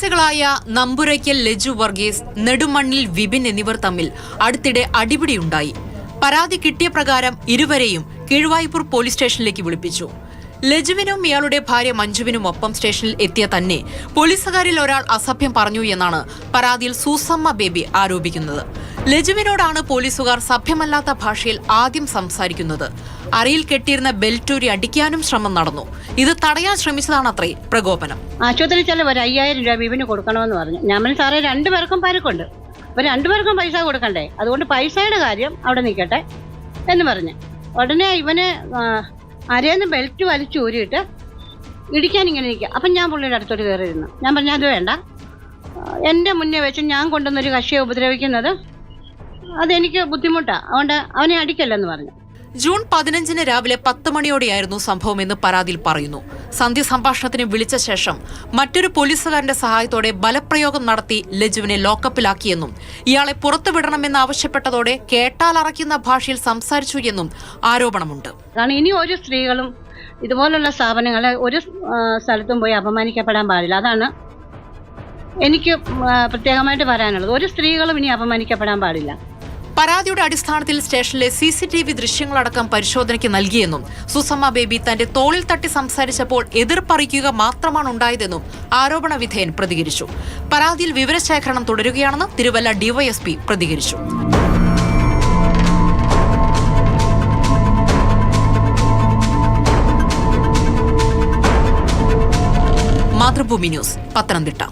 അയൽവാസികളായ നമ്പുരയ്ക്കൽ ലജു വർഗീസ് നെടുമണ്ണിൽ വിപിൻ എന്നിവർ തമ്മിൽ അടുത്തിടെ അടിപിടിയുണ്ടായി. പരാതി കിട്ടിയ പ്രകാരം ഇരുവരെയും കീഴ്വായ്പൂർ പോലീസ് സ്റ്റേഷനിലേക്ക് വിളിപ്പിച്ചു. ലജുവിനും ഇയാളുടെ ഭാര്യ മഞ്ജുവിനും ഒപ്പം സ്റ്റേഷനിൽ എത്തിയ തന്നെ പോലീസുകാരിൽ ഒരാൾ അസഭ്യം പറഞ്ഞു എന്നാണ് പരാതിയിൽ സൂസമ്മ ബേബി ആരോപിക്കുന്നത്. ലജുവിനോടാണ് പോലീസുകാർ സഭ്യമല്ലാത്ത ഭാഷയിൽ ആദ്യം സംസാരിക്കുന്നത്. അരയിൽ കെട്ടിയിരുന്ന ബെൽറ്റൂരി അടിക്കാനും ശ്രമം നടന്നു. ഇത് തടയാൻ ശ്രമിച്ചതാണത്രേ പ്രകോപനം. ആശുപത്രി ചെലവ് ഒരു അയ്യായിരം രൂപ വീവിന് കൊടുക്കണമെന്ന് പറഞ്ഞു. പറഞ്ഞു സാറേ രണ്ടുപേർക്കും പരുക്കുണ്ട്. അപ്പൊ രണ്ടുപേർക്കും പൈസ കൊടുക്കണ്ടേ? അതുകൊണ്ട് പൈസയുടെ കാര്യം അവിടെ നിൽക്കട്ടെ എന്ന് പറഞ്ഞു. ഉടനെ ഇവന് ആ, അരേന്ന് ബെൽറ്റ് വലിച്ചു ഊരിയിട്ട് ഇടിക്കാൻ ഇങ്ങനെ നിൽക്കുക അപ്പം ഞാൻ പുള്ളിയുടെ അടുത്തോട്ട് കയറിയിരുന്നു. ഞാൻ പറഞ്ഞു അത് വേണ്ട. എന്റെ മുന്നേ വെച്ച് ഞാൻ കൊണ്ടുവന്നൊരു കക്ഷിയെ ഉപദ്രവിക്കുന്നത് അതെനിക്ക് ബുദ്ധിമുട്ടാ. അതുകൊണ്ട് അവനെ അടിക്കല്ലെന്ന് പറഞ്ഞു. ജൂൺ പതിനഞ്ചിന് രാവിലെ പത്ത് മണിയോടെയായിരുന്നു സംഭവമെന്ന് പരാതിയിൽ പറയുന്നു. സന്ധ്യ സംഭാഷണത്തിന് വിളിച്ച ശേഷം മറ്റൊരു പോലീസുകാരന്റെ സഹായത്തോടെ ബലപ്രയോഗം നടത്തി ലജുവിനെ ലോക്കപ്പിലാക്കിയെന്നും ഇയാളെ പുറത്തുവിടണമെന്ന് ആവശ്യപ്പെട്ടതോടെ കേട്ടാലറയ്ക്കുന്ന ഭാഷയിൽ സംസാരിച്ചു എന്നും ആരോപണമുണ്ട്. കാരണം ഇനി ഒരു സ്ത്രീകളും ഇതുപോലുള്ള സ്ഥാപനങ്ങളെ ഒരു സ്ഥലത്തും പോയി അപമാനിക്കപ്പെടാൻ പാടില്ല. അതാണ് എനിക്ക് പ്രത്യേകമായിട്ട് പറയാനുള്ളത്. ഒരു സ്ത്രീകളും ഇനി അപമാനിക്കപ്പെടാൻ പാടില്ല. പരാതിയുടെ അടിസ്ഥാനത്തിൽ സ്റ്റേഷനിലെ സി സി ടി വി ദൃശ്യങ്ങളടക്കം പരിശോധനയ്ക്ക് നൽകിയെന്നും സുസമ്മ ബേബി തന്റെ തോളിൽ തട്ടി സംസാരിച്ചപ്പോൾ എതിർപ്പറിയിക്കുക മാത്രമാണ് ഉണ്ടായതെന്നും ആരോപണ വിധേയൻ പ്രതികരിച്ചു. പരാതിയിൽ വിവരശേഖരണം തുടരുകയാണെന്ന് തിരുവല്ല ഡിവൈഎസ്പി പ്രതികരിച്ചു. മാതൃഭൂമി ന്യൂസ് പത്തനംതിട്ട.